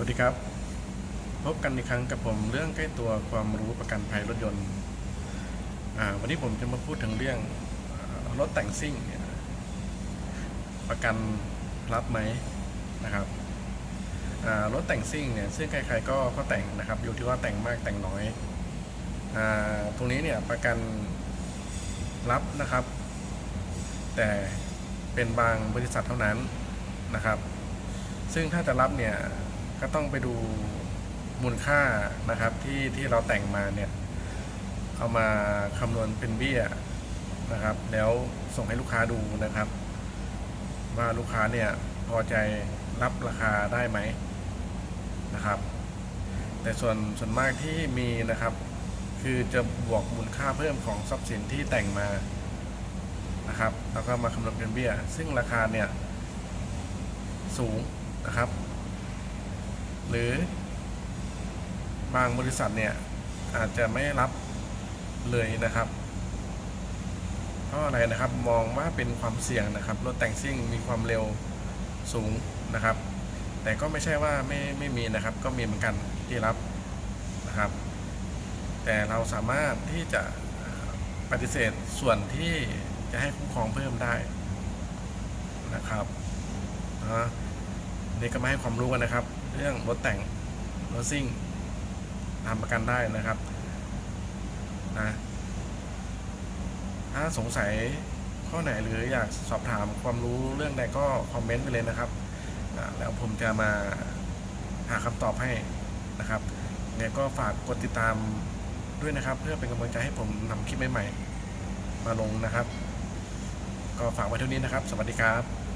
วัสดีครับ พบกันอีกครั้งกับผมเรื่องใกล้ตัวความรู้ประกันภัยรถยนต์วันนี้ผมจะมาพูดถึงเรื่องรถแต่งซิ่งประกันรับไหมนะครับรถแต่งซิ่งเนี่ยซึ่งใครๆก็ก็แต่งนะครับ อยู่ที่ว่าแต่งมากแต่งน้อยอตรงนี้เนี่ยประกันรับนะครับ แต่เป็นบางบริษัทเท่านั้นนะครับซึ่งถ้าจะรับเนี่ย ก็ต้องไปดูมูลค่านะครับที่ที่เราแต่งมาเนี่ยเอามาคำนวณเป็นเบี้ยนะครับ แล้วส่งให้ลูกค้าดูนะครับ ว่าลูกค้าเนี่ยพอใจรับราคาได้ไหมนะครับ แต่ส่วนส่วนมากที่มีนะครับ คือจะบวกมูลค่าเพิ่มของทรัพย์สินที่แต่งมานะครับ แล้วก็มาคำนวณเป็นเบี้ย ซึ่งราคาเนี่ยสูงนะครับ หรือบางบริษัทเนี่ยอาจจะไม่รับเลยนะครับเพราะอะไรนะครับมองว่าเป็นความเสี่ยงนะครับรถแต่งซิ่งมีความเร็วสูงนะครับ แต่ก็ไม่ใช่ว่าไม่ไม่มีนะครับ ก็มีเหมือนกันที่รับนะครับ แต่เราสามารถที่จะปฏิเสธส่วนที่จะให้คุ้มครองเพิ่มได้นะครับนะ นี่ก็มาให้ความรู้กันนะครับ เรื่องรถแต่งรถซิ่งทำประกันได้นะครับนะถ้าสงสัยข้อไหนหรืออยากสอบถามความรู้เรื่องใดก็คอมเมนต์ไปเลยนะครับแล้วผมจะมาหาคำตอบให้นะครับเนี่ยก็ฝากกดติดตามด้วยนะครับ เพื่อเป็นกำลังใจให้ผมนำคลิปใหม่ๆมาลงนะครับ ก็ฝากไว้เท่านี้นะครับ สวัสดีครับ